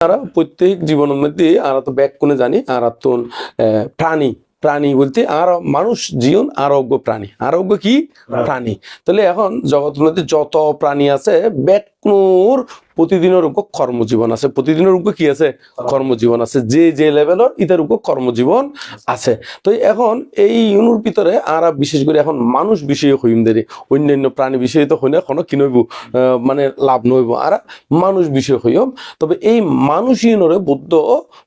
আর প্রত্যেক জীবনের মধ্যে আর তো ব্যাক কোনে জানি আর প্রাণী প্রাণী বলতে আর মানুষ জীবন আরোগ্য প্রাণী। আরোগ্য কি? প্রাণী। তাহলে এখন জগতের মধ্যে যত প্রাণী আছে ব্যাকুর প্রতিদিনের উপর কর্মজীবন আছে। প্রতিদিনের উপর কি আছে? কর্মজীবন আছে। যে যে লেভেলের ইতার উপর কর্মজীবন আছে। তো এখন এই ইউনুর ভিতরে আর বিশেষ করে এখন মানুষ বিষয়ে হইম দেরি অন্যান্য প্রাণী বিষয়ে তো হইনা কোনো কি নইব মানে লাভ নইব আর মানুষ বিষয় হইম তবে এই মানুষ ইউনরে বুদ্ধ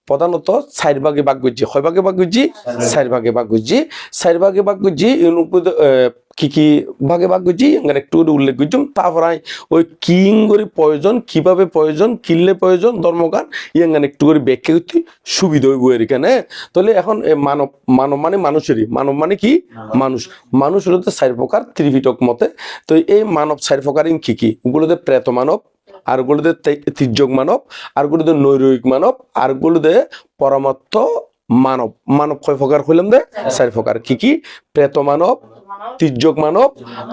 প্রধানত চার ভাগে ভাগ করছি হয় ভাগে ভাগ করছি চার ভাগে ভাগ করছি চার ভাগে ভাগ করছি ইউনুর কি কি ভাগে ভাগ করছি এখানে একটু করে উল্লেখ করছি তারপর ওই কিং করে প্রয়োজন কীভাবে প্রয়োজন কিনলে প্রয়োজন ধর্মগান ইয়াঙ্গান একটু করে ব্যাখ্যা করতে সুবিধা হইব এখানে। তাহলে এখন মানব মানব মানে মানুষেরই। মানব মানে কি? মানুষ। মানুষ। হলো তো চার প্রকার ত্রিপিটক মতে। তো এই মানব চার প্রকার কি কি? ওগুলোতে প্রেত মানব আর গুলোতে তির্যক মানব আর গুলোতে নৈরয়িক মানব আর গুলোতে পরমাত্ম মানব। মানব কয় প্রকার হইলাম দে? চার প্রকার। কি কি? প্রেত মানব তির্যক মানব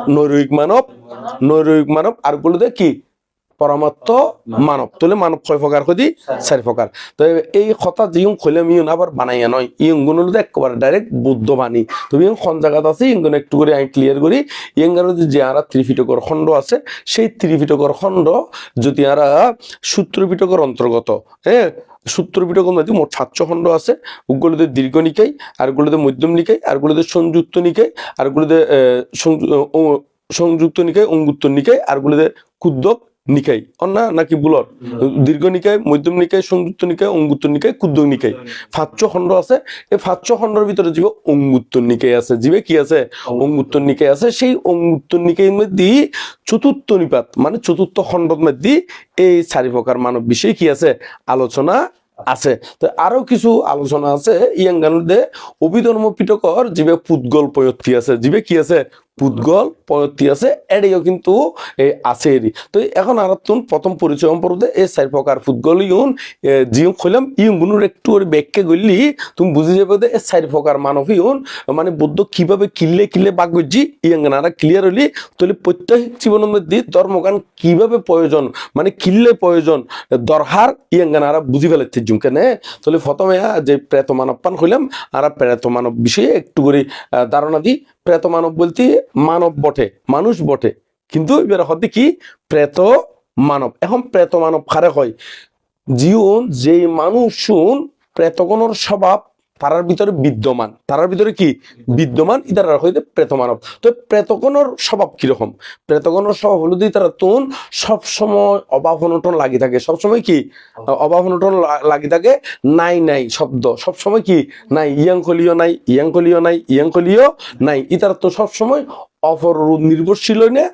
নৈরিক মানব নৈরিক মানব আর বলতে কি? পরমাত্ম মানব তাহলে মানব। কয় প্রকার কদি চার প্রকার। তো এই কথা যিং খৈলাম ইউন আবার বানাইয়া নয়। ইয়ংগুলো একেবারে ডাইরেক্ট বুদ্ধ বাণী। তুমি খন জায়গাত আছে ইয়ং একটু করে আমি ক্লিয়ার করি। ইয়ঙ্গার যে আরা ত্রিপিটকর খণ্ড আছে সেই ত্রিপিটকর খণ্ড যদি আরা সূত্র পিটকর অন্তর্গত হ্যাঁ সূত্র পিটকের মধ্যে মোট সাতশো খণ্ড আছে ওগুলোতে দীর্ঘ নিকাই আরগুলোতে মধ্যম নিকাই আরগুলোতে সংযুক্ত সংযু- ও- সংযুক্ত নিকাই অঙ্গুত্তর নিকাই আরগুলোতে ক্ষুদ্রক নিকাই, অন্যা নাকি বুলর দীর্ঘ নিকায় মধ্যম নিকায় সংযুক্ত নিকায় অঙ্গুত্তর নিকায় ক্ষুদ্র নিকায় পাঁচশো খণ্ড আছে, এই পাঁচশো খণ্ডের ভিতরে নিকায় আছে কি আছে? নিকায় আছে, সেই নিকায়ের মধ্যে চতুর্থ নিপাত মানে চতুর্থ খণ্ডের মধ্যে এই চারি প্রকার মানব বিষয়ে কি আছে? আলোচনা আছে। তো আরও কিছু আলোচনা আছে, ইয়াঙ্গানুদে অভিধর্ম পিটকর জীবে পুদ্গল পয়ত্তি আছে জীবে কি আছে? পুদ্গল পয়ত্তি আছে এটাইও কিন্তু আছে এরই তো এখন আর প্রথম পরিচয় সম্পর্কে এই চার প্রকার ফুটবল ইউন জিও খইলাম ইউন গুনুর একটু ওর ব্যাখ্যা করলি, তুমি বুঝে যাবে যে এই চার প্রকার মানব ইউন মানে বুদ্ধ কীভাবে কিনলে কিনলে বাক করছি ইয়াঙ্গানারা ক্লিয়ার হলি, তাহলে প্রত্যেক জীবনের মধ্যে ধর্মগান কীভাবে প্রয়োজন মানে কিনলে প্রয়োজন, দরহার ইয়াঙ্গানারা বুঝি ফেলাচ্ছে জুমকেনে। তাহলে প্রথমে যে প্রেত মানব পান হইলাম আর প্রেত মানব বিষয়ে একটু করে ধারণা দিই প্রেত মানব বলতে মানব বটে, মানুষ বটে। কিন্তু এবার হতে কি? প্রেত মানব। এখন প্রেত মানব খারে হয়? জীবন যেই মানুষ শুন প্রেতগণর স্বভাব তারার ভিতরে বিদ্যমান। তারার ভিতরে কি? বিদ্যমান ইতারার হইতে প্রেত মানব তো প্রেতগণর স্বভাব কীরকম? প্রেতগণর স্বভাব হলো দিয়ে তারা তুন সবসময় অভাব অনটন লাগি থাকে। সবসময় কি? অভাব অনটন লাগি থাকে, নাই নাই শব্দ। সবসময় কি? নাই ইয়াংকলীয় নাই ইয়াংকলীয় নাই ইয়াংকলীয় নাই। ইতারা তো সবসময় অপর নির্ভরশীল নে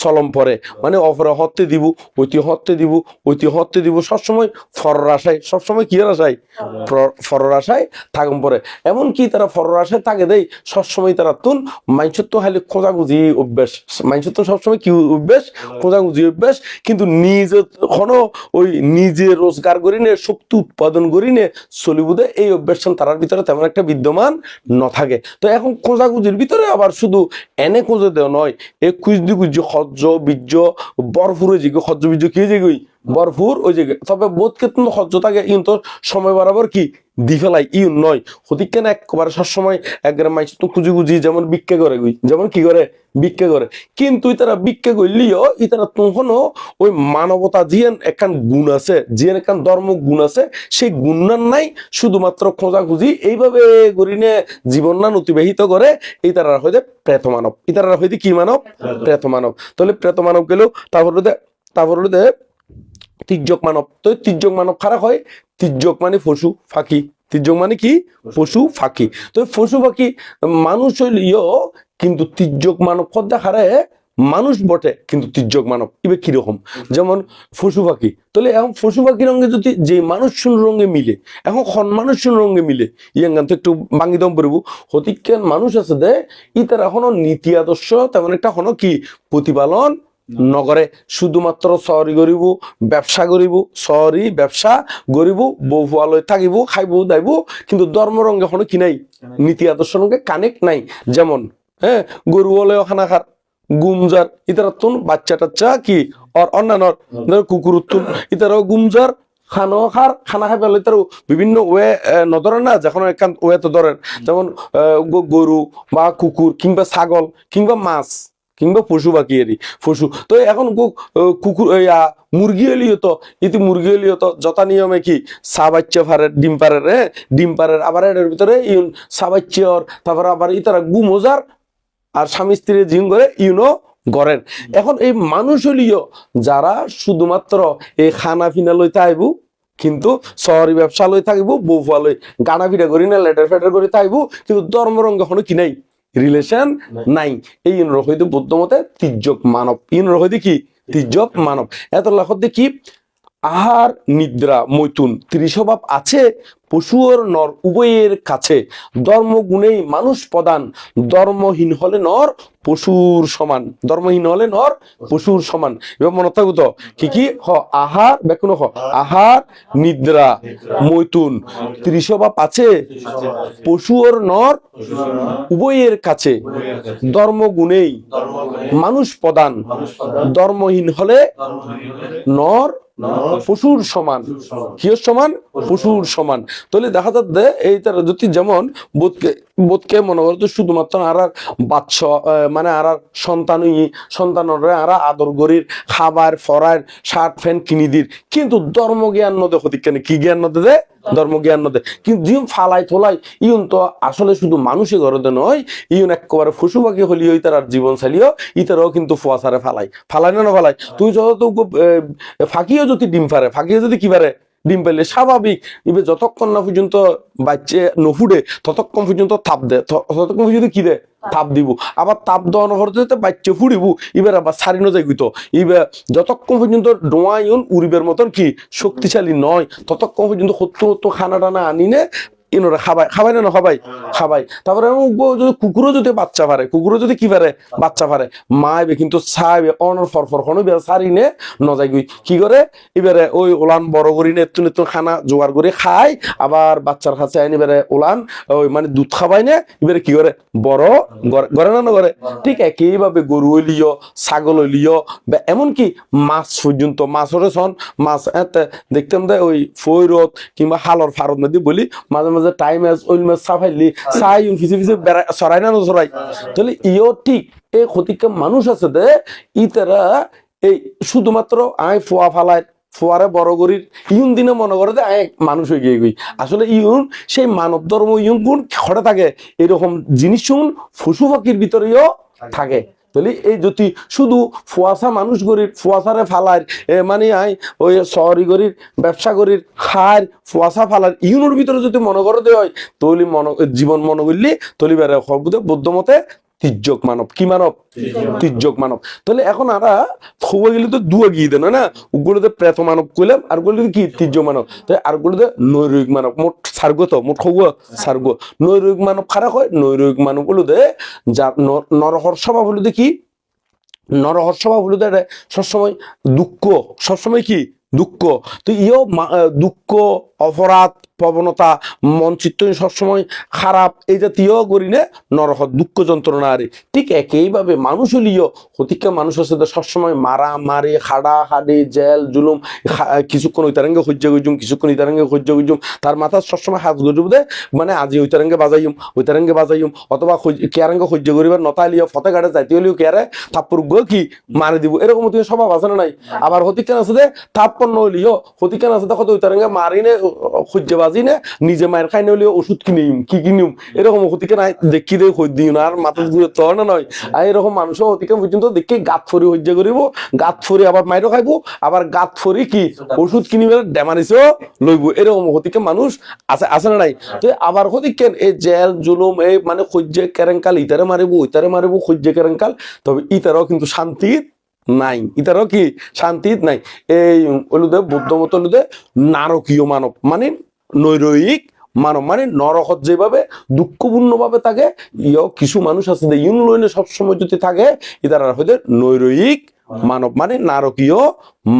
চলম পরে মানে অপরে হত্যে দিব ঐতি হত্যে দিব ঐতি হত্যে দিব সবসময় ফরর আশায় সবসময় কি আশায়? ফর- ফরর আশায় থাকুন পরে। এমনকি তারা ফরর আশায় থাকে দেই সবসময় তারা তুন মাইসত্ব তো হালে খোঁজাখুঁজি অভ্যাস। মাইসত্ব সবসময় কি অভ্যাস? খোঁজাখুঁজি অভ্যাস। কিন্তু নিজে কোনো ওই নিজে রোজগার করি নে শক্তি উৎপাদন করি নে চলিবুদে এই অভ্যাস তারার ভিতরে তেমন একটা বিদ্যমান ন থাকে তো এখন খোঁজাখুঁজির ভিতরে আবার শুধু এনে খোঁজে দেও নয়। এ খুঁজদি খুঁজি সহ্য, বীর্য, বরফুরে যে সজ্জ বীর্য কি যে গই বরফুর ওই যে তবে বোধ কেতন সহ্য থাকে, কিন্তু সময় বরাবর কি? দি ফেলাই ই নয়। হতিক কেন একবারে সবসময় একবারে মাইস তো খুঁজি খুঁজি যেমন ভিক্ষা করে গই যেমন কি করে? ভিক্ষা করে। কিন্তু তারা ভিক্ষা করলিও ইতারা তখনও ওই মানবতা জিয়ান একখান গুণ আছে জিয়ান একখান ধর্ম গুণ আছে, সেই গুণান নাই শুধুমাত্র খোঁজাখুঁজি এইভাবে করিনে জীবন নান অতিবাহিত করে এই তারা হইতে প্রেত মানব। ইতারা হইতে কি মানব? প্রেত মানব। তাহলে প্রেত মানব গেলেও তারপর তারপর তির্যক মানব। তো তির্যক মানব খারাপ হয়? তির্যক মানে পশু, ফাঁকি। তির্যক মানে কি? পশু, ফাঁকি। তো পশু, ফাঁকি, মানুষ হইলিও কিন্তু তির্যক মানব কদ্দা খারে মানুষ বটে, কিন্তু তির্যক মানব ইবে কীরকম? যেমন পশু পাখি তাহলে এখন পশু পাখির রঙে যদি যে মানুষ রঙে মিলে, এখন খন মানুষ রঙে মিলে ইয়াঙ্গান তো একটু বাঙ্গি দম পড়ব হতিকেন মানুষ আছে দে ই তার এখনও নীতি আদর্শ তেমন একটা হনো কি? প্রতিপালন নগরে শুধুমাত্র চহরি করিব ব্যবসা করিব চহরি ব্যবসা করিব বউ ফুয়ালৈ থাকিব খাইব দাইব কিন্তু ধর্ম রঙে হনো কি নাই? নীতি আদর্শ রঙে কানেক্ট নাই। যেমন হ্যাঁ গরু হলেও খানা খার গুমজার ইতারা তুন বাচ্চা টাচ্চা কি? আর অন্যান্য কুকুর তুন ইতারাও গুমজার খানো খার খানা খাই পেলে তার বিভিন্ন ওয়ে নধরে না? যখন একান ওয়েতে ধরেন। যেমন গরু বা কুকুর কিংবা ছাগল কিংবা মাছ কিংবা পশু বাকি এরি পশু। তো এখন কুকুর মুরগি এলিও তো ইতি মুরগি এলিও তো যথা নিয়মে কি? চা বাচ্চা ফারে ডিম পারের হ্যাঁ? ডিম পারের, আবার এর ভিতরে ইউন চা বাচ্চার তারপরে আবার ইতারা গু মজার আর স্বামী স্ত্রীর জিম করে ইউনো গড়েন এখন এই মানুষ হলিও, যারা শুধুমাত্র এই খানা ফিনা লইতে আইবু, কিন্তু শহরি ব্যবসা লই থাকিব, বউ ফুয়া লই গানা ফিটা করি না, লেটার ফেটার করে থাকব, কিন্তু ধর্ম রঙ্গ এখনও কি নাই। রিলেশন নাই। এই ইন্দ্র হইতে বুদ্ধ মতে তির্যক মানব। ইউন হইতে কি? তির্যক মানব। এত লাখতে কি আহার, নিদ্রা, মৈথুন ত্রিস্বভাব আছে পশু ওর নর উভয়ের কাছে ধর্ম গুণেই মানুষ প্রধান। ধর্মহীন হলে নর পশুর সমান। ধর্মহীন হলে নর পশুর সমান। এবার মনে থাকব তো, কি কি? হ, আহার বেকুন হ, আহার, নিদ্রা, মৈথুন। ত্রিস্বভাব আছে পশু ওর নর উভয়ের কাছে ধর্ম গুণেই মানুষ প্রধান। ধর্মহীন হলে নর পশুর সমান। কিয়র সমান? পশুর সমান। তাহলে দেখা যাচ্ছে এই তার যদি যেমন বোধকে বোধকে মনে করতো শুধুমাত্র আর আর বাচ্চ মানে আর আর সন্তানই, সন্তানরে আর আদর গরির খাবার, ফরার, শার্ট ফ্যান কিনি দির। কিন্তু ধর্ম জ্ঞান নদে হতি কেন? কি জ্ঞান নদে দে? ধর্ম জ্ঞান নদে। কিন্তু যিম ফালাই থলাই, ইউন তো আসলে শুধু মানুষই ঘরতে নয়, ইউন একেবারে পশু পাখি হলি ওই তার জীবন চালিও ইতারাও কিন্তু ফুয়াশারে ফালাই। ফালাই না না ফালাই। তুই যত ফাঁকিও যদি ডিম পারে ফাঁকিও যদি কি পারে ডিম পেলে স্বাভাবিক। এবার যতক্ষণ না পর্যন্ত বাচ্চে নফুটে ততক্ষণ পর্যন্ত থাপ দে ততক্ষণ পর্যন্ত কি দে? থাপ দিব। আবার তাপ দেওয়ানো হতে বাচ্চা ফুড়িব, এবার আবার সারিনো যাই তো এবার যতক্ষণ পর্যন্ত ডোয়া ইউন উড়িবের মতন কি, শক্তিশালী নয়, ততক্ষণ পর্যন্ত সত্য সত্য খানা টানা আনিনে ইনোরা খাবাই খাবাই না না, খাবাই তারপরে যদি কুকুরও যদি বাচ্চা পারে, কুকুরও যদি কি পারে, বাচ্চা পারে, মা এবে কিন্তু চাইবে, অনর ফরফর খন এবার সারি নে নজাই গই। কি করে এবারে ওই ওলান বড় করি নে একটু একটু খানা জোগাড় করে খায় আবার বাচ্চার কাছে আইন এবারে ওলান, ওই মানে দুধ খাবাই নে এবারে কি করে বড় গড়ে- না না করে ঠিক একইভাবে গরু হইলিও ছাগল হইলিও বা এমনকি মাছ পর্যন্ত মাছের সন মাছ দেখতাম দে ওই ফৈরত কিংবা হালর ফারত নদী বলি মাঝে মাঝে টাইম এস ওইল মাছ সাফাইলি চাই ফিসে ফিসে সরাই না নসরাই তাহলে ইও ঠিক এই ক্ষতিকে মানুষ আছে দে ইতারা এই শুধুমাত্র আয় ফোয়া ফালায় ফোয়ারে বড় করির ইউন দিনে মনে করে যে আয় মানুষ হয়ে গিয়ে গই আসলে ইউন সেই মানব ধর্ম ইউন গুণ খড়ে থাকে। এরকম জিনিস শুন পশু পাখির ভিতরেও থাকে। তাহলে এই যদি শুধু ফুয়াশা মানুষ গরির ফুয়াশারে ফালার মানে আয় ওই শহরি গরির ব্যবসা গরির খার ফুয়াশা ফালার ইউনোর ভিতরে যদি মনে করতে হয় তৈলি মন, জীবন মনে করলি তৈলি বেড়ে মতে তির্যক মানব। কি মানব? তির্যক মানব। তাহলে এখন আরা খবর গেলে তো দুয়া গিয়ে দেন না? ওগুলোতে প্রেত মানব কইলাম আর গুলোতে কি? তির্য মানব। তাই আর গুলোতে নৈরৈক মানব। মোট সার্গ তো মোট খবর সার্গ নৈরৈক মানব খারাপ হয় নৈরৈক মানব গুলোতে যা নরহর স্বভাব হলো কি? নরহর স্বভাব হলো সবসময় দুঃখ। সবসময় কি? দুঃখ। তো ইও মা- দুঃখ অপরাধ প্রবণতা মন চিত্ত সবসময় খারাপ এই জাতীয় করিনে নরহ দুঃখ যন্ত্রণা আরে। ঠিক একইভাবে মানুষ হলিও হতিকা মানুষ আছে সবসময় মারা মারি খাড়া খাড়ি জেল জুলুম কিছুক্ষণ ওই তারাঙ্গে সহ্য করছুম কিছুক্ষণ ওই তারাঙ্গে সহ্য করছুম তার মাথা সবসময় হাত গজুব দে মানে আজি ওই তারাঙ্গে বাজাইম ওই তারাঙ্গে বাজাইম অথবা কেয়ারাঙ্গে সহ্য করিবার নতালিও ফতে গাড়ে যাইতে হলেও কেয়ারে থাপ্পর গো কি মারি দিব এরকম তুমি স্বভাব আছে না নাই? আবার হতিকান আছে যে থাপ্পন্ন হলিও হতিকান আছে দেখো ওই তারাঙ্গে মারি নে নিজে মায়ের খাই হলেও ওষুধ কিনিম, কি কিনিম? এরকম হতিকে নাই, দেখি দে সহ্য দিও না, আর মাথা ঘুরে তো না নয়। আর এরকম মানুষও হতিকে পর্যন্ত দেখি গাত ফরি সহ্য করিব, গাত ফরি আবার মাইরও খাইব, আবার গাত ফরি কি? ওষুধ কিনিবে ডেমারিছেও লইব। এরকম হতিকে মানুষ আছে আছে না নাই? তো আবার হতিকে এই জেল, জুলুম, এই মানে সহ্য কেরেঙ্কাল ইতারে মারিব ইতারে মারিব, সহ্য কেরেঙ্কাল, তবে ইতারও কিন্তু শান্তি নাই। ইতারও কি? শান্তি নাই। এই হলুদে বুদ্ধ মত হলুদে নারকীয় মানব মানে নৈরয়িক মানব মানে নরকত যেভাবে দুঃখপূর্ণ ভাবে থাকে ইয় কিছু মানুষ আছে যে ইউনলাইনে সবসময় যদি থাকে ইতারা হইতে নৈরয়িক মানব। মানে নারকীয়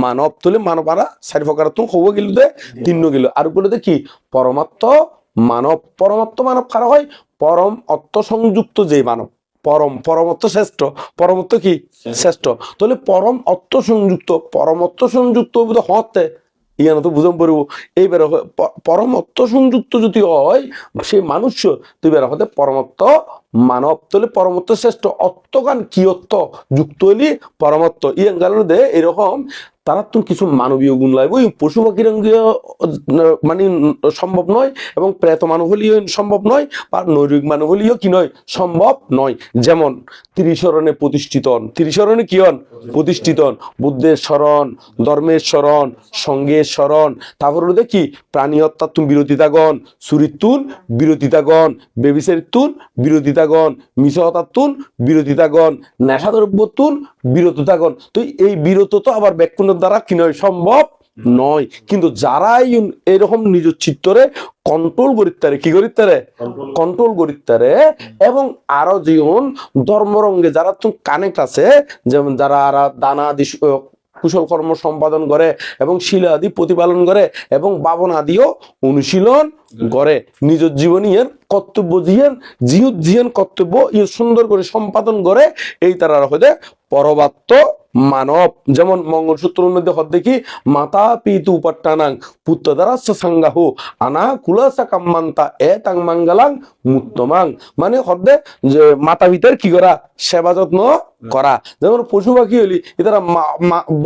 মানব। তুলে মানব আরা চারি প্রকার তো হব গেল দে তিন গেল। আর বলে কি? পরমাত্ম মানব। পরমাত্ম মানব খারা হয়? পরম অর্থ সংযুক্ত যে মানব। পরম পরমত্ব শ্রেষ্ঠ পরমত্ব কি? শ্রেষ্ঠ। তাহলে পরম অর্থ সংযুক্ত পরম অর্থ সংযুক্ত হতে ইয়ানো তো বুঝাম পারব এইবার পরমত্ব সংযুক্ত যদি হয় সেই মানুষ তুই বের হতে পরমত্ব মানব। তাহলে পরমত্ব শ্রেষ্ঠ। অত্তগান কি অত্ত যুক্ত হইলি পরমত্ব ইয়ান দে এরকম তারা তো কিছু মানবীয় গুণ লাগবে ওই পশু মানে সম্ভব নয় এবং প্রেত মানব হলেও সম্ভব নয়, বা নৈরিক মানব হলেও কি নয়, সম্ভব নয়। যেমন ত্রিশরণে প্রতিষ্ঠিত হন। ত্রিশরণে কি হন? প্রতিষ্ঠিত হন। বুদ্ধের স্মরণ, ধর্মের স্মরণ, সঙ্গের স্মরণ। তারপর হলো দেখি, প্রাণী হত্যাতুন বিরোধিতাগণ সুরিতুন বিরোধিতাগণ বেবিচারিতুন বিরোধিতাগণ মিশহতাতুন বিরোধিতাগণ নেশাদ্রব্যতুন বিরোধিতাগণ। তো এই বিরত তো আবার ব্যাকুণের দ্বারা কি নয় সম্ভব নয়। কিন্তু যারাই এরকম নিজ চিত্তরে কন্ট্রোল করিতারে কি করিতারে কন্ট্রোল করিতারে এবং আরও জীবন ধর্মরঙ্গে যারা তো কানেক্ট আছে যেমন যারা দানা আদি কুশল কর্ম সম্পাদন করে এবং শিলা আদি প্রতিপালন করে এবং বাবন আদিও অনুশীলন করে। নিজ জীবনী এর কর্তব্য জিয়ান জিহুদ জিয়ান কর্তব্য ইয়ে সুন্দর করে সম্পাদন করে এই তারা হতে পরবাত্ত মানব। যেমন মঙ্গলসূত্রের মধ্যে হদ দেখি, মাতা পিতু পুত্র দ্বারা সাঙ্গাহ, আনা কুলাসা কাম্মান্তা এ তাং মাঙ্গালাং মুত্তমাং। মানে হদ্দে যে মাতা পিতার কি করা? সেবা যত্ন করা। যেমন পশু পাখি হলি এটারা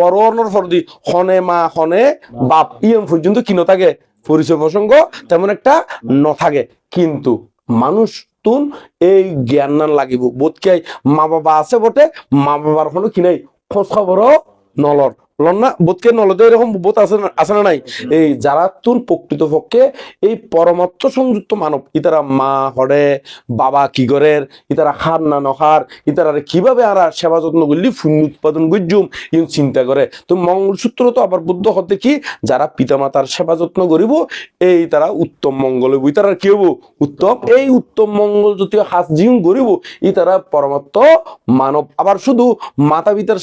বড় অর্ণর ফরদি, হনে মা, হনে বাপ ইয়ম পর্যন্ত কি থাকে পরিচয় প্রসঙ্গ তেমন একটা ন থাকে কিন্তু মানুষ তুন এই জ্ঞান না লাগিব। বোধকে মা বাবা আছে বটে মা বাবার কোনো কি নাই? খোঁজ খবরও নলর। লন্না বোধকে নলদে এরকম বোধ আছে আছে না নাই? এই যারা তুন প্রকৃত পক্ষে এই পরমাত্ম সংযুক্ত মানব। ইতারা মা হরে বাবা কি করের? ইতারা খার না নখার ইতারা কীভাবে আর সেবা যত্ন করলি? পুণ্য উৎপাদন গুজুম ইন চিন্তা করে। তো মঙ্গলসূত্র তো আবার বুদ্ধ হতে কি? যারা পিতামাতার সেবা যত্ন করিব এই তারা উত্তম মঙ্গল হইব। ইতারা কি হইব? উত্তম। এই উত্তম মঙ্গল জাতীয় হাস জিম করিব ই তারা পরমাত্ম মানব। আবার শুধু মাতা পিতার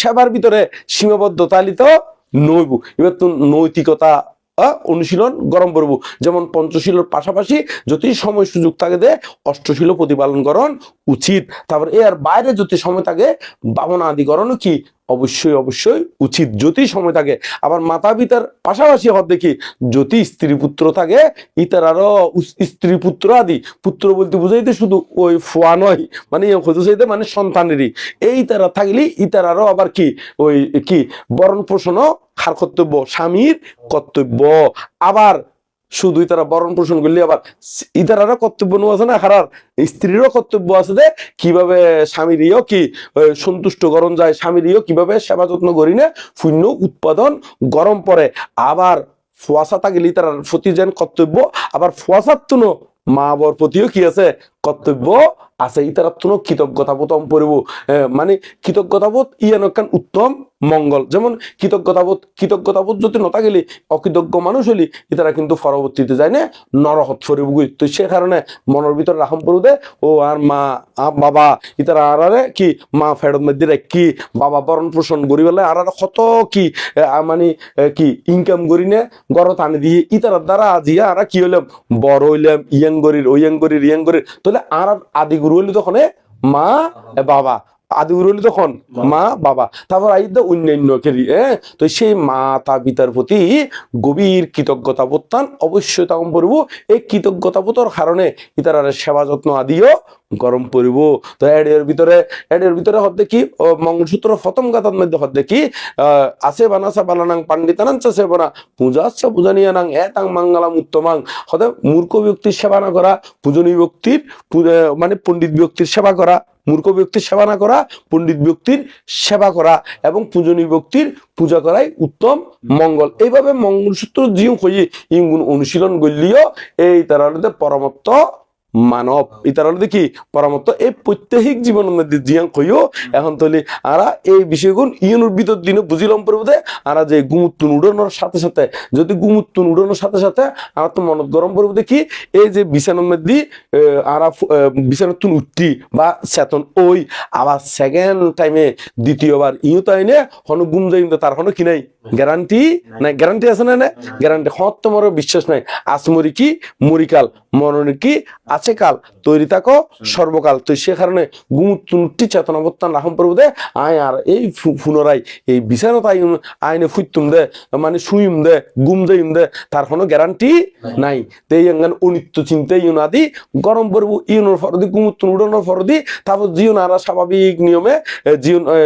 সেবার ভিতরে সীমাবদ্ধতা লিত নইব এবার তো নৈতিকতা অনুশীলন গরম করব। যেমন পঞ্চশীলের পাশাপাশি যদি সময় সুযোগ থাকে দে অষ্টশীল প্রতিপালন করণ উচিত। তারপর এর বাইরে যদি সময় থাকে করণ কি অবশ্যই অবশ্যই উচিত যদি সময় থাকে। আবার মাতা পিতার পাশাপাশি হদ দেখি যদি স্ত্রী পুত্র থাকে, ইতার আরও স্ত্রী পুত্র আদি। পুত্র বলতে বুঝাইতে শুধু ওই ফোয়া নয় মানে হতে চাইতে মানে সন্তানেরই। এই তারা থাকলে, ইতার আরও আবার কি, ওই কি বরণ পোষণও খার কর্তব্য স্বামীর কর্তব্য। আবার শুধুই তারা বরণ পোষণ করলে আবার ইতারারও কর্তব্য নো আছে না খারার স্ত্রীরও কর্তব্য আছে যে কীভাবে স্বামীরও কি সন্তুষ্ট গরম যায় স্বামীরও কীভাবে সেবা যত্ন করি না, শূন্য উৎপাদন গরম পড়ে। আবার ফুয়াশা থাকলে তার প্রতি যেন কর্তব্য, আবার ফুয়াশার তুনো মা বর প্রতিও কি আছে কর্তব্য আছে। ইতারার তুনো কৃতজ্ঞতা বোধ পড়ব মানে কৃতজ্ঞতাবোধ ইয়ান উত্তম মঙ্গল। যেমন কৃতজ্ঞতাবোধ কৃতজ্ঞতাবোধ যদি নতা গেলি অকৃতজ্ঞ মানুষ হলি ইতারা কিন্তু পরবর্তীতে যায় না নরহত ফরিব তো সে কারণে মনের ভিতরে রাখম পড়ু দে ও আর মা বাবা, ইতারা আর আরে কি, মা ফেরত মধ্যে কি, বাবা বরণ পোষণ করি বলে আর কত কি মানে কি ইনকাম করি নে গড়ত আনি দিয়ে ইতারার দ্বারা আজিয়া আর কি হইলাম, বড় হইলাম, ইয়াং গরির, ওয়াং গরির, ইয়াং গরির। তাহলে আর আদি গুরু হইলি তখন মা বাবা। আদি হইলি তখন মা বাবা তারপর আইদা অন্যান্য হ্যাঁ তো সেই মাতা পিতার প্রতি গভীর কৃতজ্ঞতা বোধটান অবশ্যই তখন পড়ব। এই কৃতজ্ঞতা বোধর কারণে ইতার সেবা যত্ন আদিও গরম পড়ব। তো এডের ভিতরে এডের ভিতরে হতে কি মঙ্গলসূত্র প্রথম গাতার মধ্যে হতে কি আহ, আছে বানাসা বানানাং পাণ্ডিতানাং চাষে বানা পূজা বনা পূজা পূজনীয় নাং এতাং মাঙ্গালাম উত্তমাং। হতে মূর্খ ব্যক্তির সেবা না করা পূজনীয় ব্যক্তির মানে পণ্ডিত ব্যক্তির সেবা করা মূর্খ ব্যক্তির সেবা না করা, পণ্ডিত ব্যক্তির সেবা করা এবং পূজনীয় ব্যক্তির পূজা করাই উত্তম মঙ্গল। এইভাবে মঙ্গলসূত্র জিও হয়ে ইঙ্গুন অনুশীলন করলিও এই তারা পরমত্ব মানব ইতার হলো কি পরমত্ত এই প্রত্যেক মধ্যে জিয়াং কইও, এখন তলি আরা এই বিষয়গুণ ইয়নুর ভিতর দিনে বুঝিলাম পড়বে আরা যে গুমুত্তুন উড়ানোর সাথে সাথে, যদি গুমুত্তুন উড়ানোর সাথে সাথে আর তো মনত গরম পড়বে কি এই যে বিছানার মধ্যে আরা বিছানার তুন উঠতি বা চেতন ওই আবার সেকেন্ড টাইমে দ্বিতীয়বার ইউ তাই নে হন গুম যাই তার হনো কি নাই? গ্যারান্টি? নাই, গ্যারান্টি আছে না গ্যারান্টি। হত তোমার বিশ্বাস নাই। আসমরি কি? মরিকাল মরণ কি? আজ আছে কাল তৈরি থাকো সর্বকাল। তো সে কারণে গুমুত্তুনুটি চেতনাবর্তান রাহম প্রভু দে। আয় আর এই পুনরায় এই বিচারত আইন আইনে ফুইতুম দে মানে সুইম দে গুম দেইম দে তার কোনো গ্যারান্টি নাই। তে ইয়াঙ্গান অনিত্য চিন্তা ইউন আদি গরম পড়ব ইউনোর ফরদি গুমুত্তুন উড়ানোর ফরদি তারপর জিওন আর স্বাভাবিক নিয়মে জিওন এ,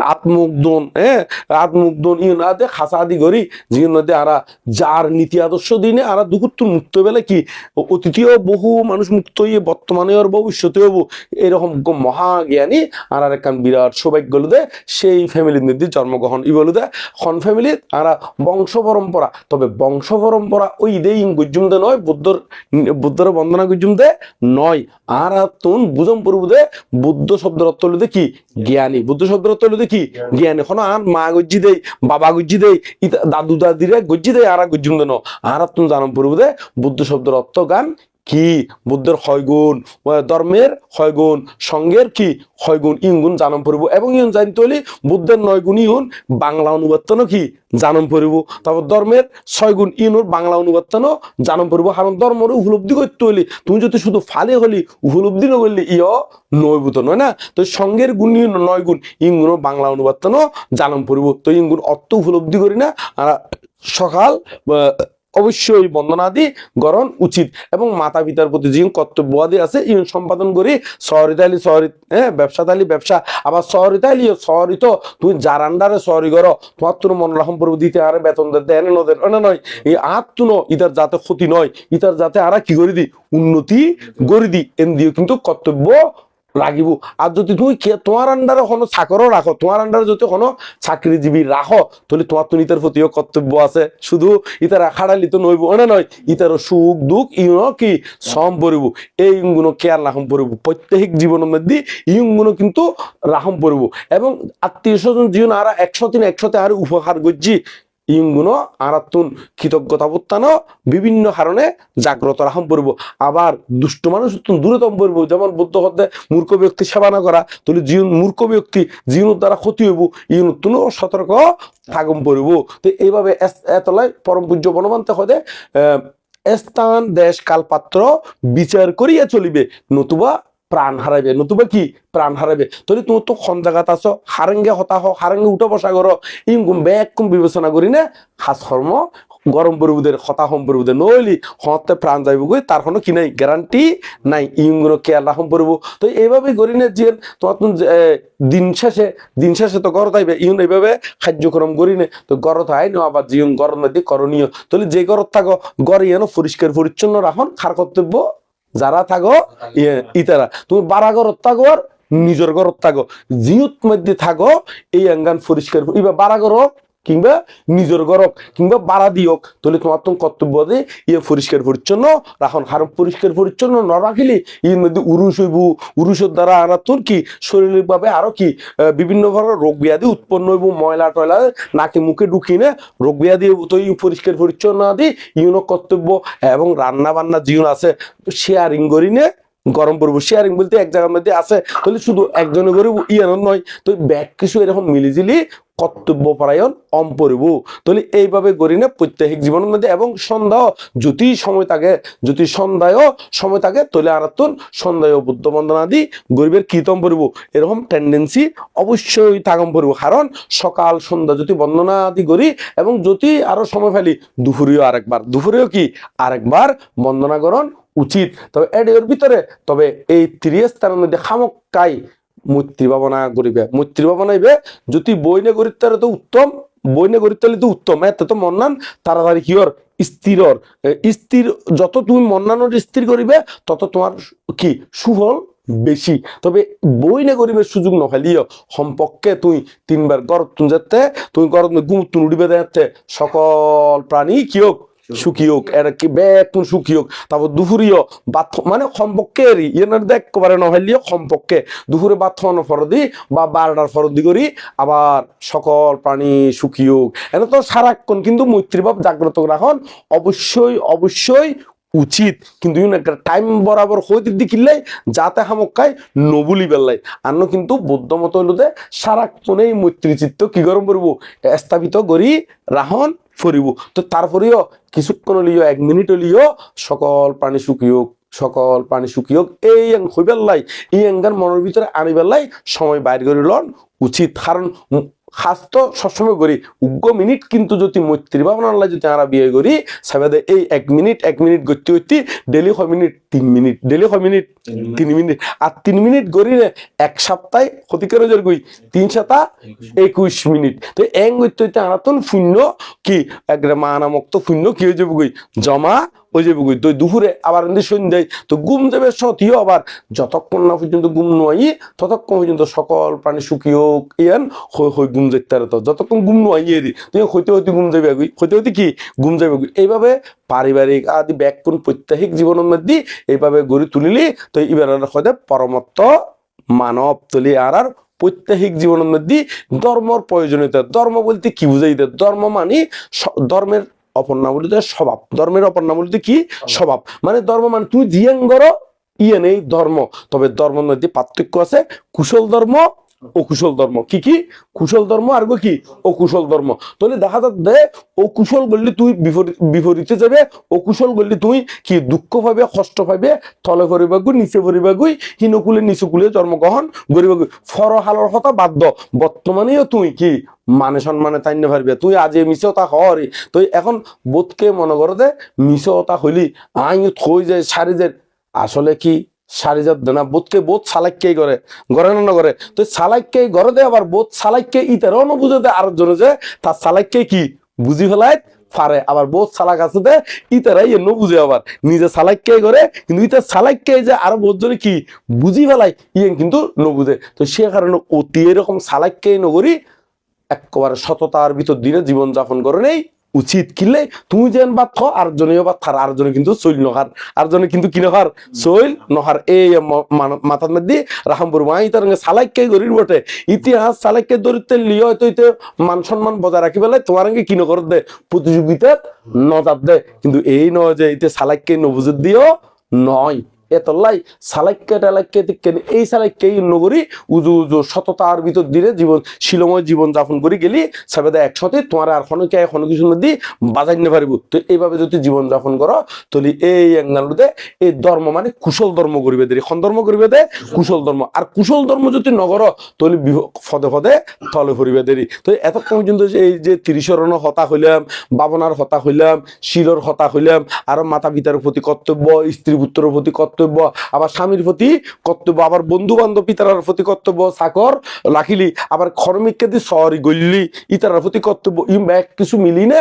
আত্মুগ্ধন হ্যাঁ? আত্মুগ্ধন ইউন আদে খাসা আদি করি জিওন আরা যার নীতি আদর্শ দিনে আরা দুকুত্তুর মুক্ত বেলা কি? অতীতীয় বহু মানুষ মুক্ত হইয়ে বর্তমানে আর ভবিষ্যতে হব এরকম গ- মহাজ্ঞানী আর আর একখান বিরাট সৌভাগ্য দে সেই ফ্যামিলির মধ্যে জন্মগ্রহণ ই বলুদে। খন ফ্যামিলির আরা বংশ পরম্পরা, তবে বংশ পরম্পরা ওই দে ইং গুজুম দে নয়, বুদ্ধর বুদ্ধর বন্দনা গুজুম দে নয়। আর তুন বুঝম পড়ব দে বুদ্ধ শব্দের অর্থ কি? জ্ঞানী। বুদ্ধ শব্দের অর্থ কি? জ্ঞান এখন আর মা গজ্জি দেই, বাবা গজ্জি দেই দাদু দাদু দাদিরে গজ্জি দেই, আর গুজুম দেন। আর তুমি জানো পড়ব দে বুদ্ধ শব্দের অর্থ গান কি বুদ্ধের হয়গুণ ধর্মের হয়গুণ সঙ্গের কি হয়গুণ ইনগুণ জানম পড়ব। এবং ইন জানতে হলে বুদ্ধের নয় গুণ ইউন বাংলা অনুবাদন কি জানম পড়ব। তারপর ধর্মের ছয় গুণ ইনুর বাংলা অনুবাদন জানম পড়ব। কারণ ধর্মের উপলব্ধি করতে হলে, তুমি যদি শুধু ফালে হলি, উপলব্ধি না করলে, ইয় নৈভূত নয় না? তো সঙ্গের গুণ ইউন নয় গুণ ইনগুণ বাংলা অনুবাদন জানম পড়ব। তো ইনগুণ অর্থ উপলব্ধি করি না। আর সকাল অবশ্যই বন্দনাদি গরণ উচিত। এবং মাতা পিতার প্রতি যে কর্তব্যাদি আছে, ইউন সম্পাদন করি শহরিতালি শহরি হ্যাঁ ব্যবসাতালি ব্যবসা। আবার শহরিতালি শহরিত, তুমি যার আন্ডারে শহরি করো, তোমার তোর মন রকম পর্ব দিতে আরে বেতন দিতে এনে নদের নয়। এই আত তুনো ইতার যাতে ক্ষতি নয়, ইতার যাতে আরা কি করে দি, উন্নতি করে দি, এন দিও কিন্তু কর্তব্য লাগিব আর যদি কে- তোমার আন্ডারে কোনো চাকরও রাখো তোমার আন্ডারে যদি কোনো চাকরিজীবী রাখো তাহলে তোমার তো ইতার প্রতিও কর্তব্য আছে। শুধু ইতার খাড়ালি তো নইব না নয় ইতার সুখ, দুঃখ, ইউনো কি? সম পড়িব এই গুলো কেয়ার রাখম পড়িব প্রত্যেক জীবনের মধ্যে ইগুলো কিন্তু রাখম পড়িব এবং আত্মীয় স্বজন জীবন আর একশো দিন একশোতে আর উপহার গজ্জি আরাতুন কৃতজ্ঞতা বোত্তানো বিভিন্ন কারণে জাগ্রত রাখম পড়ব আবার দুষ্ট মানুষ তুন দূরতম পড়ব যেমন বুদ্ধ হতে মূর্খ ব্যক্তি সেবা না করা, তাহলে জীবন মূর্খ ব্যক্তি জীবনের দ্বারা ক্ষতি হইব ইউন তুন সতর্ক থাকম পড়ব তো এইভাবে এতলায় পরম পূজ্য বনমান্তে হতে স্থান, দেশ কাল পাত্র বিচার করিয়া চলিবে, নতুবা প্রাণ হারাইবে নতুবা কি? প্রাণ হারাইবে তাহলে তুমি তো খন জায়গাত আছো হারেঙ্গে হতাহ হারেঙ্গে উঠা বসা করো ইমকুম ব্যাকুম বিবেচনা করি না খাস কর্ম গরম পরিবুদের হতাহম পরিবুদের নইলি হতে প্রাণ যাইব গই তার কোনো কি নাই গ্যারান্টি নাই ইংগুলো কেয়ার রাখম পড়ব তো এইভাবে করি না যে তোমার তো যে, এ, দিন শেষে দিন শেষে তো গরত আইবে ইউন এইভাবে কার্যক্রম করি না তো গরত আই না আবার জীবন গরম নদী করণীয় তাহলে যে গরত থাকো গড় ইয়েন পরিষ্কার পরিচ্ছন্ন রাখন খার কর্তব্য যারা থাকো ইয়ে ইতারা। তুমি বারা ঘর থাকো আর নিজের ঘর থাকো। জিউত মধ্যে থাকো, এই আঙ্গান পরিষ্কার। ইবা বারা ঘর কিংবা নিজের গরক কিংবা বাড়া দিয়ক, তাহলে তোমার তো কর্তব্য দে ইয়ে পরিষ্কার পরিচ্ছন্ন, রাখন হারম পরিষ্কার পরিচ্ছন্ন ন রাখিলে এর মধ্যে উরুষ হইব। উরুষের দ্বারা আনা তোর কি? শারীরিক ভাবে আরও কি? বিভিন্ন ধরনের রোগ ব্যাধি উৎপন্ন হইব, ময়লা টয়লা নাকে মুখে ঢুকি না রোগ ব্যাধি তো পরিষ্কার পরিচ্ছন্ন আদি ইউনো কর্তব্য। এবং রান্না বান্না জীবন আছে শেয়ারিং করি নে, গরম পড়ব। শেয়ারিং বলতে এক জায়গার মধ্যে আছে, তাহলে শুধু একজনে করে ইয়ানো নয়। তো ব্যাগ কিছু এরকম মিলিজিলি কর্তব্য পরায়ণ অম পড়ব তাহলে এইভাবে করি না প্রত্যেক জীবনের মধ্যে এবং সন্ধ্যা যদি সময় থাকে যদি সন্ধ্যায়ও সময় থাকে তাহলে আরাতন সন্ধ্যায় বুদ্ধ বন্দনা আদি গরিবের কীর্তন পড়ব এরকম টেন্ডেন্সি অবশ্যই থাকম পড়ব কারণ সকাল, সন্ধ্যা যদি বন্দনা আদি করি এবং যদি আরও সময় ফেলি। দুপুরেও আরেকবার। দুপুরেও কি? আরেকবার বন্দনা করণ উচিত। তবে এর ভিতরে, তবে এই ত্রিশ স্থানের মধ্যে খামকাই মৈত্রী ভাবনা করিবে। মৈত্রী ভাবনাইবে যদি বইনে করিতে তো উত্তম, বইনে করিতে তো উত্তম। এতে তো মন্নান, তাড়াতাড়ি কিয়র স্থিরর। স্থির, যত তুমি মন্নানোর স্থির করিবে, তত তোমার কি? সুফল বেশি। তবে বই না করিবে সুযোগ নফেলিও সম্পর্কে তুই তিনবার গরত তুন যেতে তুই গরত গুম তুন উড়িবে দেখতে সকল প্রাণী কি সুখী হোক এটা কি সুখী হোক। তারপর দুপুরিও বাথ মানে সম্পর্কে এরি ইয়েনার দেখ কবারে নহলিও সম্পর্কে দুপুরে বাথমানো ফরদি বা বারোটার ফরদি করি, আবার সকল প্রাণী সুখী হোক। এটা তো সারাক্ষণ কিন্তু মৈত্রীভাব জাগ্রত রাখন অবশ্যই অবশ্যই উচিত। কিন্তু টাইম বরাবর হইতে দিকিলে যাতে হামকায় নবুলি বেল্লাই। আন্ন কিন্তু বৌদ্ধ মত হইলতে সারাক্ষণেই মৈত্রী চিত্ত কি গরম করব? স্থাপিত করি রাহন ফরিব তো তারপরেও কিছুক্ষণ লিও এক মিনিট লিও সকল প্রাণী সুখী হোক সকল প্রাণী সুখী হোক এই হইবেল্লাই এই অ্যাঙ্গার মনের ভিতরে আনিবেল্লাই সময় বাইর করে লন, উচিত। কারণ খাস তো সবসময় করি। উগ্র মিনিট কিন্তু যদি মৈত্রী ভাবনা যদি আমরা বিয়ে করি সাবেদে এই এক মিনিট এক মিনিট করতে করতে ডেলি ছয় মিনিট তিন মিনিট ডেলি ছয় মিনিট তিন মিনিট। আর তিন মিনিট করি এক সপ্তাহে ক্ষতিকর হয়ে গই তিন সপ্তাহ একুশ মিনিট। তো এং গতি হইতে আনাতন শূন্য কি? একরে মানামক্ত শূন্য কি হয়ে যাবে গই জমা হয়ে যাবে গই তো দুপুরে আবার সন্ধ্যায় তো ঘুম যাবে সতিও আবার যতক্ষণ না পর্যন্ত ঘুম নয় ততক্ষণ পর্যন্ত সকল প্রাণী সুখী হোক, ইয়ান হই ঘুম যেতে তো। যতক্ষণ ঘুম নয় দি তুমি হইতে হইতে ঘুম যাবে গই হইতে হইতে কি? ঘুম যাবে গই এইভাবে পারিবারিক আদি ব্যাকুণ প্রত্যাহিক জীবনের মধ্যে এইভাবে গড়ি তুলিলি, তো এবার হয়তো পরমত্ত মানব তুলি আর আর প্রত্যাহিক জীবনের মধ্যে ধর্মর প্রয়োজনীয়তা। ধর্ম বলতে কি বুঝাই দেয় ধর্ম মানে ধর্মের অপর নাম স্বভাব। ধর্মের অপর নাম কি? স্বভাব। মানে ধর্ম মানে তুই জিয়াঙ্গর ইয়ে নেই ধর্ম। তবে ধর্মের মধ্যে পার্থক্য আছে। কুশল ধর্ম অকুশল ধর্ম। কি কি? কুশল ধর্ম আর কি? অকুশল ধর্ম। তাহলে দেখা যাচ্ছে অকুশল বললে তুই বিপরীত যাবে, অকুশল বললে তুই কি দুঃখ পাবে, কষ্ট পাবে, তলে করিবাগু নিচে করিবাগুই হিনকুলে, নিচুকুলে জন্মগ্রহণ করিবাগু। ফরহালর কথা বাধ্য বর্তমানেও তুই কি মানে সম্মানে তাইন্য পারবে তুই আজ মিশতা হরে। তুই এখন বোধকে মনে করো দে মিশতা হইলি। আই থই যায়, সারি যায়। আসলে কি সারি যাত না বোধকে বোধ সালাইকে করে, গড়ে না করে। তো সালাইকে গড়ে দে আবার বোধ সালাইকে ইতারও না বুঝে দে আর জনে যে, তার সালাইকে কি? বুঝি ফেলায় পারে আবার বোধ সালাক আছে দে ইতারাই এ ন বুঝে আবার। নিজে সালাইকে করে, কিন্তু ইতার সালাইকে যে আরও বোধ জনে কি? বুঝি ফেলাই ইয়ে কিন্তু ন বুঝে। তো সে কারণে অতি এরকম সালাইকে নগরী, একেবারে সততার ভিতর দিনে জীবন যাপন করে নেই। উচিত কিলে তুমি যেন বাদ খ আর জনেও বাদ খার আর জনে কিন্তু চৈল নহার আর জনে কিন্তু কি নহার চৈল নহার এই মাথার মধ্যে রাহামপুর মাই তার সালাইকে গরির বটে। ইতিহাস সালাইকে দরিদ্র লিয়ে হয়তো মান সম্মান বজায় রাখি পেলে তোমার কি নকর দে প্রতিযোগিতা নজার দে। কিন্তু এই নয় যে ইতে সালাইকে নবুজত দিও নয় এতলাই সালাইকে টালাইকে দিকে এই সালাইকে নগরী উজু উজু সততার ভিতর দিনে জীবন, শিলময় জীবন যাপন করে গেলি, সাবেদা একসাথে তোমার আর খনকে এখন কিছু নদী বাজাই নিতে পারিব। তো এইভাবে যদি জীবন যাপন করো, তাহলে এই অ্যাঙ্গালুতে এই ধর্ম মানে কুশল ধর্ম করিবে দে খন ধর্ম করিবে দে কুশল ধর্ম। আর কুশল ধর্ম যদি নগর বিহ- পদে পদে তলে ফুরিবে দেরি। তো এতক্ষণ পর্যন্ত এই যে ত্রিশরণ হতা হইলাম, বাবনার হতা হইলাম, শিলর হতা হইলাম, আর মাতা পিতার প্রতি কর্তব্য স্ত্রী পুত্রের প্রতি কর্তব্য আবার স্বামীর প্রতি কর্তব্য, আবার বন্ধু বান্ধব পিতার প্রতি কর্তব্য চাকর রাখিলি আবার খরমিককে দিয়ে সরি গল্লি ইতার প্রতি কর্তব্য এক কিছু মিলি না।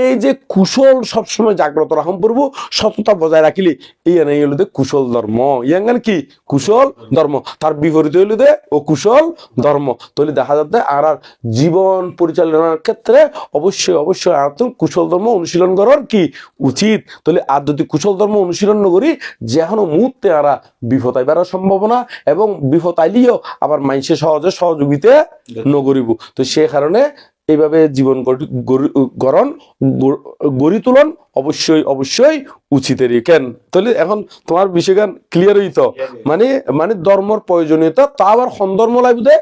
এই যে কুশল সবসময় জাগ্রত রাখম পড়ব সততা বজায় রাখিলি। এই এনে হলো দে কুশল ধর্ম। ইয়াঙ্গান কি? কুশল ধর্ম। তার বিপরীত হইল দে ও কুশল ধর্ম। তাহলে দেখা যাচ্ছে আর আর জীবন পরিচালনার ক্ষেত্রে অবশ্যই অবশ্যই আর কুশল ধর্ম অনুশীলন করার কি উচিত? তাহলে আর যদি কুশল ধর্ম অনুশীলন করি যেহানো মুহূর্তে আরা বিপদ আইবার সম্ভাবনা এবং বিপদ আইলিও আবার মানুষের সহজে সহযোগিতা নগরিব। তো সে কারণে এইভাবে জীবন গড়ন গড়ি তুলন অবশ্যই অবশ্যই উচিতেরই কেন তাহলে এখন তোমার বিষয়গান ক্লিয়ার হইত। মানে মানে ধর্মর প্রয়োজনীয়তা তা আবার সন্দর্ম লাগবে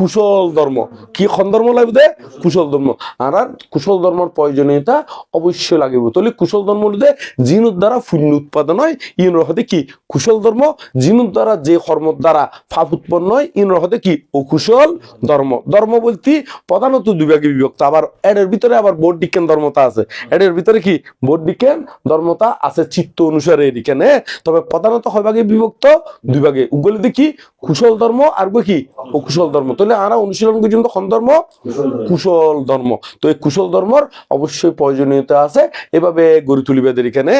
কুশল ধর্ম কি সন্দর্ম লাগবে কুশল। ধর্ম আর আর কুশল ধর্মর প্রয়োজনীয়তা অবশ্যই লাগিব। তাহলে কুশল ধর্ম হলে জিনুর দ্বারা পুণ্য উৎপাদন হয় ইন রহতে কি? কুশল ধর্ম জিনুর দ্বারা যে কর্মর দ্বারা ফাপ উৎপন্ন হয় ইন রহতে কি? অকুশল ধর্ম ধর্ম বলতে প্রধানত দুভাগে বিভক্ত। আবার এর ভিতরে আবার বৌদ্ধ বিজ্ঞান ধর্মতা আছে। এর ভিতরে কি? দিকেন ধর্মতা আছে চিত্ত অনুসারে এদিকে তবে প্রধানত হয় ভাগে বিভক্ত দুই ভাগে। উগলি দেখি কুশল ধর্ম আর কি? অকুশল ধর্ম। তাহলে আমরা অনুশীলন পর্যন্ত কোন ধর্ম? কুশল ধর্ম। তো এই কুশল ধর্মর অবশ্যই প্রয়োজনীয়তা আছে। এভাবে গড়ে তুলিবাদের এখানে